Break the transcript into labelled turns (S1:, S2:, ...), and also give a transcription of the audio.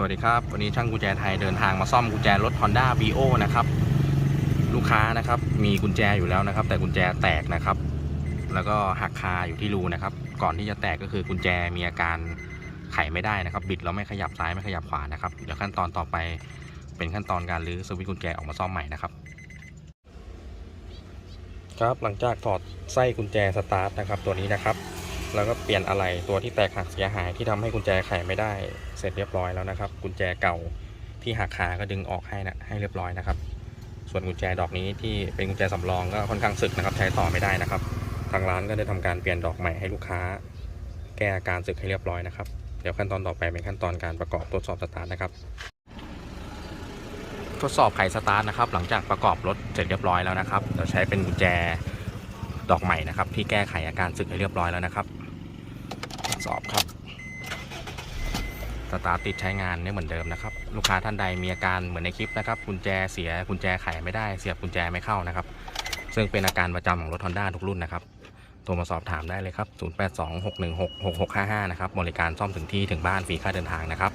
S1: สวัสดีครับ วันนี้ช่างกุญแจไทยเดินทางมาซ่อมกุญแจรถ Honda v i o นะครับ ลูกค้านะครับมีกุญแจอยู่แล้วนะครับ แต่กุญแจแตกนะครับ แล้วก็หักคาอยู่ที่รูนะครับ ก่อนที่จะแตกก็คือกุญแจมีอาการไขไม่ได้นะครับ บิดแล้วไม่ขยับซ้ายไม่ขยับขวานะครับเดี๋ยวขั้นตอนต่อไปเป็นขั้นตอนการรื้อสวิตช์กุญแจออกมาซ่อมใหม่นะครับ ครับหลังจากถอดไส้กุญแจสตาร์ทนะครับตัวนี้นะครับ แล้วก็เปลี่ยนอะไรตัวที่แตกหักเสียหายที่ทำให้กุญแจไขไม่ได้เสร็จเรียบร้อยแล้วนะครับ กุญแจเก่าที่หักคาก็ดึงออกให้นะให้เรียบร้อยนะครับ ส่วนกุญแจดอกนี้ที่เป็นกุญแจสำรองก็ค่อนข้างสึกนะครับ ใช้ต่อไม่ได้นะครับ ทางร้านก็ได้ทำการเปลี่ยนดอกใหม่ให้ลูกค้า แก้อาการสึกให้เรียบร้อยนะครับเดี๋ยวขั้นตอนต่อไปเป็นขั้นตอนการประกอบทดสอบสตาร์ทนะครับ ทดสอบไขสตาร์ทนะครับ หลังจากประกอบรถเสร็จเรียบร้อยแล้วนะครับเราใช้เป็นกุญแจ ดอกใหม่นะครับ ที่แก้ไขอาการสึกให้เรียบร้อยแล้วนะครับ สอบครับสตาร์ติดใช้งานได้เหมือนเดิมนะครับ ลูกค้าท่านใดมีอาการเหมือนในคลิปนะครับกุญแจเสียกุญแจไขไม่ได้เสียบกุญแจไม่เข้านะครับ ซึ่งเป็นอาการประจำของรถ Honda ทุกรุ่นนะครับโทรมาสอบถามได้เลยครับ 0826166655 นะครับบริการซ่อมถึงที่ถึงบ้านฟรีค่าเดินทางนะครับ